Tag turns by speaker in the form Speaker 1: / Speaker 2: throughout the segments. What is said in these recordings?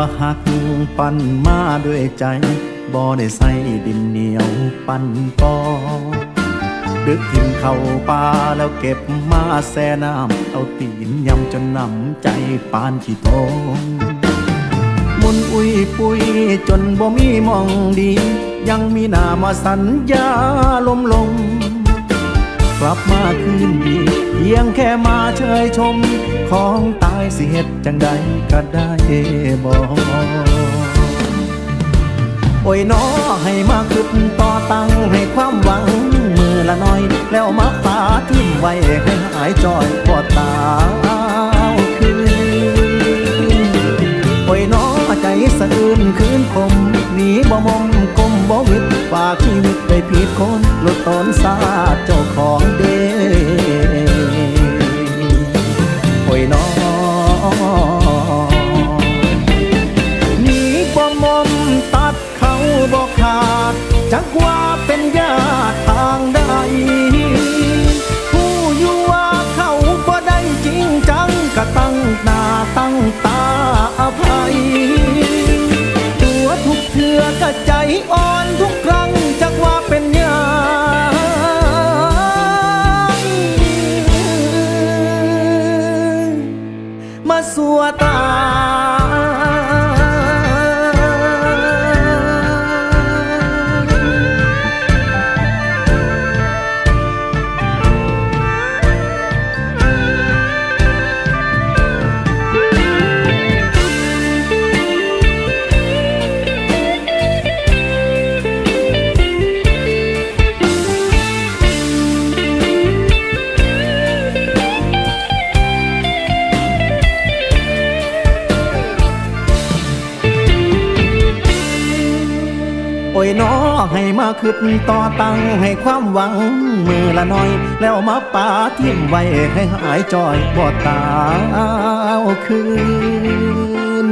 Speaker 1: ว่าหากปั้นมาด้วยใจบ่ได้ใส่ดินเหนียวปั้นปอดึกทิมเข้าป่าแล้วเก็บมาแซ่น้ำเอาตีนยำจนนำใจปานขี้ทงมุนอุ้ยปุยจนบ่มีมองดี ยังมีหน้ามาสัญญาลมลง กลับมาคืนดีเพียงแค่มาเชยชม ของตายสิเหตุจังใดก็ได้บอกโอ้ยน้อให้มาขึ้นต่อตังให้ความหวัง มือละน้อย แล้วมาปาทิ้มไว้ให้หายจอยปอดตาคืนโอ้ยน้อใจสะอื้นคืนคมหนีบ่มมกลมบ่วิดฝากชีวิตไปผิดคนหลุดตนสาดเจ้าของเด้ น้อหนีบ่มมตัดเขาบ่ขาดจักว่าเป็นญาติ ขึ้นต่อตังให้ความหวังมือละน้อย แล้วมาปาทิ้มไว้ให้หายจอยบ่ตาเอาคืน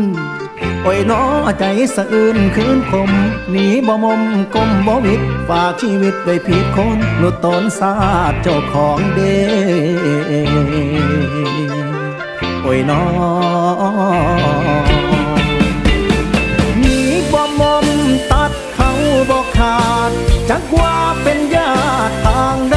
Speaker 1: โอ้ยน้อใจสะอื้นคืนคมหนีบ่มมกลมบ่วิดฝากชีวิตไว้ผิดคนหลุดตนสาดเจ้าของเด้โอ้ยน้อหนีบ่มมตัดเขาบ่ขาด จักว่าเป็นญาติทางใด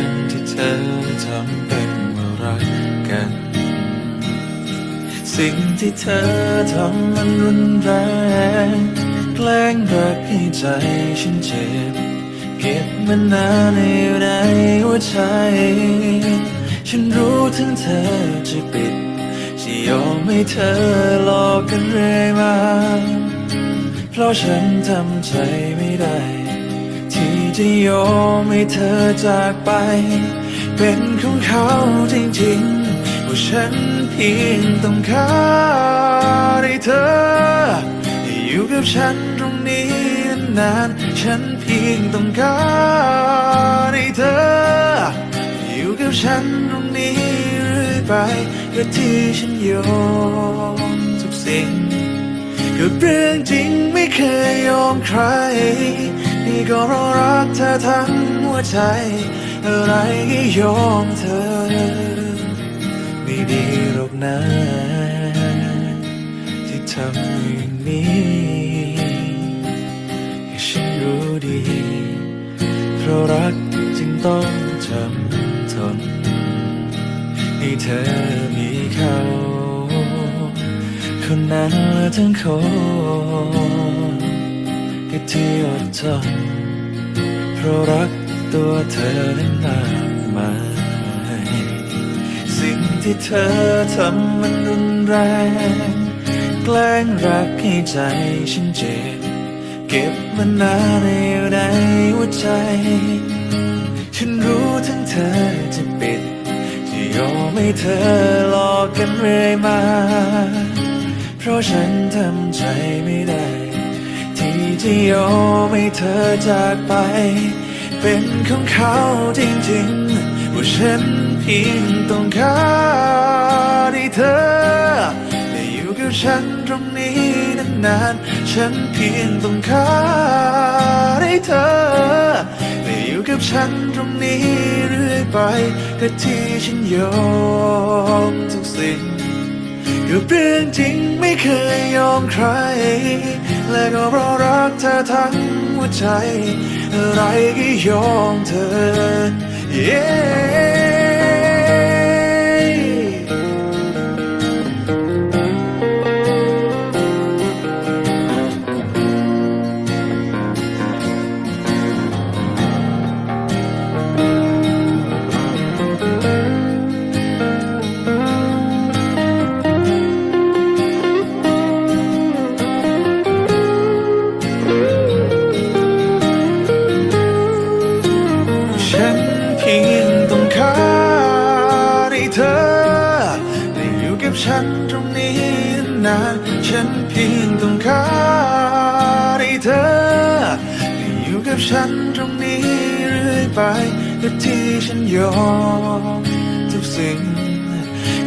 Speaker 1: ารที่เธ
Speaker 2: อทำเป็นว่ารักกัน สิ่งที่เธอทำมันรุนแรง แกล้งรักให้ใจฉันเจ็บ เก็บมันนานอยู่ในหัวใจ ฉันรู้ถึงเธอจะปิดจะยอมให้เธอหลอกกันเรื่อยมา เพราะฉันทำใจไม่ได้ ที่จะยอมให้เธอจากไป เป็นของเขาจริงๆว่าฉันเพียงต้องการให้เธอ อยู่กับฉันตรงนี้นานๆฉันเพียงต้องการให้เธอ อยู่กับฉันตรงนี้เรื่อยไปก็ที่ฉันยอมทุกสิ่งกับเรื่องจริงไม่เคยยอมใคร นี่ก็เพราะรักเธอทั้งหัวใจ อะไรก็ยอมเธอ ไม่ดีหรอกนะ ที่ทำอย่างนี้ให้ฉันรู้ดี เพราะรักจึงต้องจำทนให้เธอมีเขา คนนั้นและทั้งคน ก็ที่อดทนเพราะรักตัวเธอนั้นมากมายสิ่งที่เธอทำมันรุนแรง แกล้งรักให้ใจฉันเจ็บ เก็บมันนานในในหัวใจ ฉันรู้ทั้งเธอจะปิดที่ยอมให้เธอหลอกกันเรื่อยมา เพราะฉันทำใจไม่ได้ ที่จะยอมให้เธอจากไป เป็นของเขาจริงๆ ว่าฉันเพียงต้องการให้เธอได้อยู่กับฉันตรงนี้นานๆฉันเพียงต้องการให้เธอได้อยู่กับฉันตรงนี้เรื่อยไปก็ที่ฉันยอมทุกสิ่ง กับเรื่องจริงไม่เคยยอมใคร และก็เพราะรักเธอทั้งหัวใจ อะไรก็ยอมเธอ yeah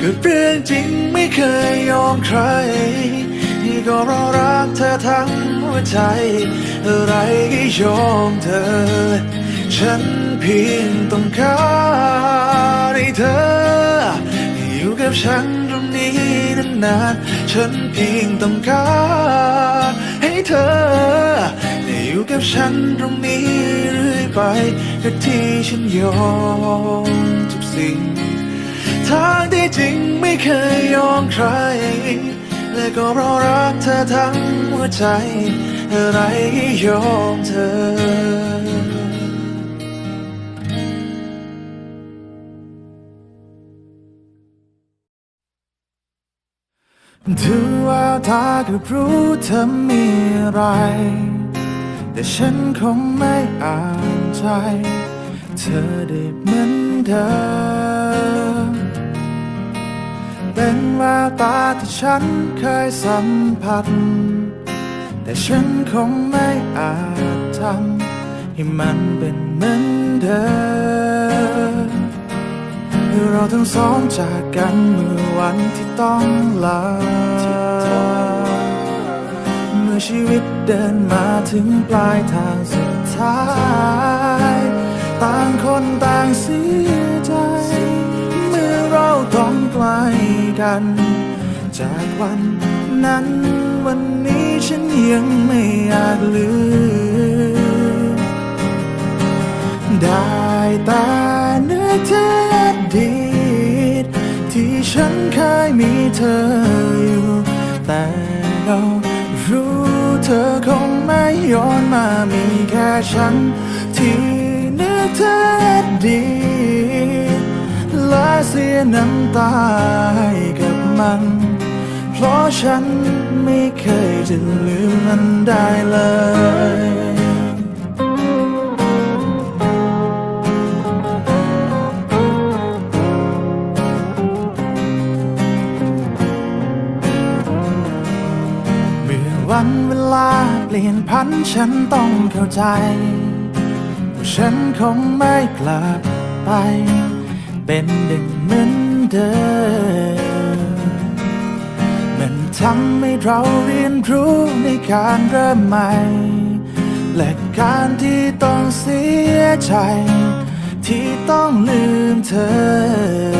Speaker 2: กับเรื่องจริงไม่เคยยอมใครนี่ก็เพราะรักเธอทั้งหัวใจ อะไรก็ยอมเธอ ฉันเพียงต้องการให้เธอ อยู่กับฉันตรงนี้นานๆฉันเพียงต้องการให้เธอได้อยู่กับฉันตรงนี้เรื่อยไปก็ที่ฉันยอมทุกสิ่งางที่จริงไม่เคยยอมใคร และก็เพราะรักเธอทั้งหัวใจ อะไรยอมเธอถือว่าตาก็รู้เธอมีอะไร แต่ฉันคงไม่อ่านใจ เธอได้เหมือนเดิม เป็นแววตาที่ฉันเคยสัมผัส แต่ฉันคงไม่อาจทำให้มันเป็นเหมือนเดิมเราทั้งสองจากกันเมื่อวันที่ต้องลา เมื่อชีวิตเดินมาถึงปลายทางสุดท้าย ต่างคนต่างเสียใจ ต้องไกลกัน จากวันนั้นวันนี้ฉันยังไม่อาจลืม ได้แต่นึกถึงอดีตที่ฉันเคยมีเธออยู่ แต่เรารู้เธอคงไม่ย้อนมามีแค่ฉัน ที่นึกถึงอดีต สียน้ำตาให้กับมัน เพราะฉันไม่เคยจะลืมมันได้เลยเมื่อวันเวลาเปลี่ยนพันฉันต้องเข้าใจ ว่าฉันคงไม่กลับไป เป็นดึง มือนเดิม มันทำให้เราเรียนรู้ในการเริ่มใหม่ และการที่ต้องเสียใจ ที่ต้องลืมเธอ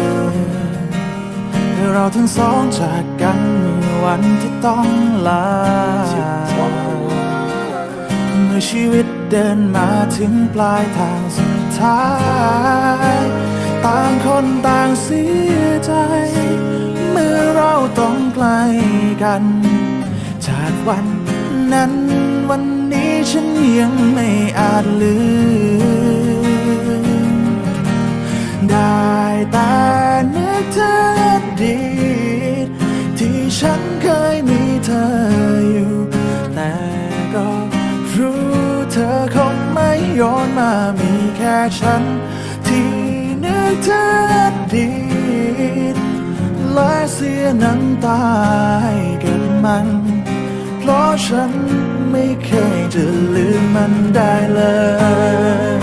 Speaker 2: เราทั้งสองจากกันเมื่อวันที่ต้องลา เมื่อชีวิตเดินมาถึงปลายทางสุดท้าย ต่างคนต่างเสียใจ เมื่อเราต้องไกลกัน จากวันนั้นวันนี้ฉันยังไม่อาจลืม ได้แต่นึกถึงอดีตที่ฉันเคยมีเธออยู่ แต่ก็รู้เธอคงไม่ย้อนมามีแค่ฉัน ถึงอดีตและเสียน้ำตาให้กับมัน เพราะฉันไม่เคยจะลืมมันได้เลย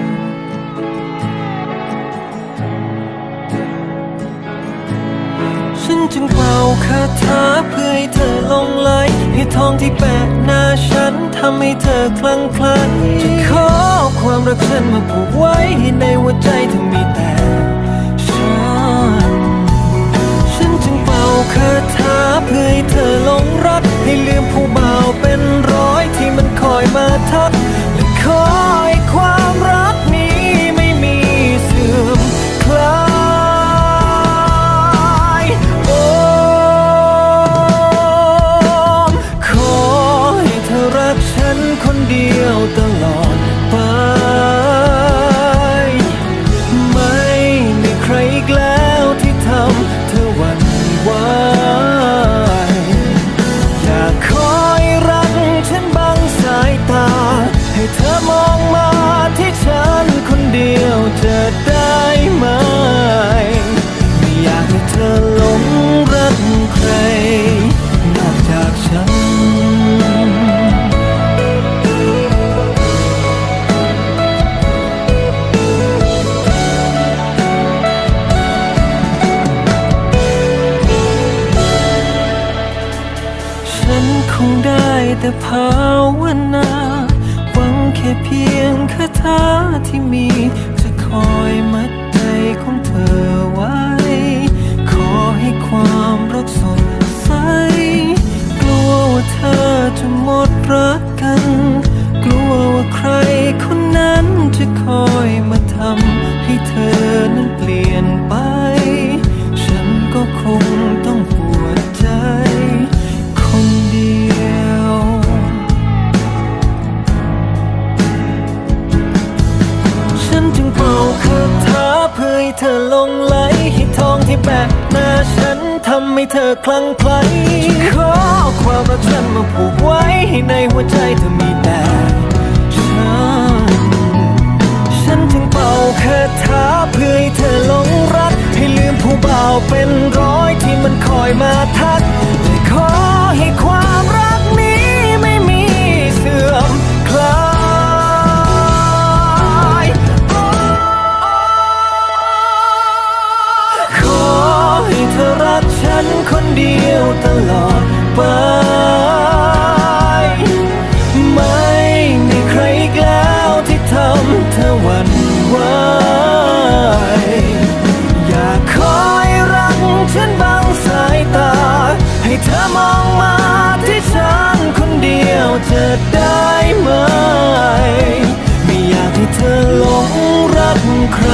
Speaker 3: ฉันจึงเป่าคาถาเพื่อให้เธอลงไหลให้ทองที่แปะหน้าฉันทำให้เธอคลั่งไคล้จะขอความรักฉันมาผูกไว้ให้ในหัวใจเธอมีแต่ฉัน ฉันจึงเป่าคาถาเพื่อให้เธอหลงรัก ให้ลืมผู้บ่าวเป็นร้อยที่มันคอยมาทักและคอ เธอคลั่งไคล้ขอความรักฉันมาผูกไว้ให้ในหัวใจเธอมีแต่ฉัน ฉันจึงเป่าคาถาเพื่อให้เธอหลงรัก ให้ลืมผู้บ่าวเป็นร้อยที่มันคอยมาทักและขอให้ความ ตลอดไป ไม่มีใครอีกแล้วที่ทำเธอหวั่นไหวอยากคอยรักฉันบางสายตา ให้เธอมองมาที่ฉันคนเดียวจะได้ไหม ไม่อยากให้เธอหลงรักใคร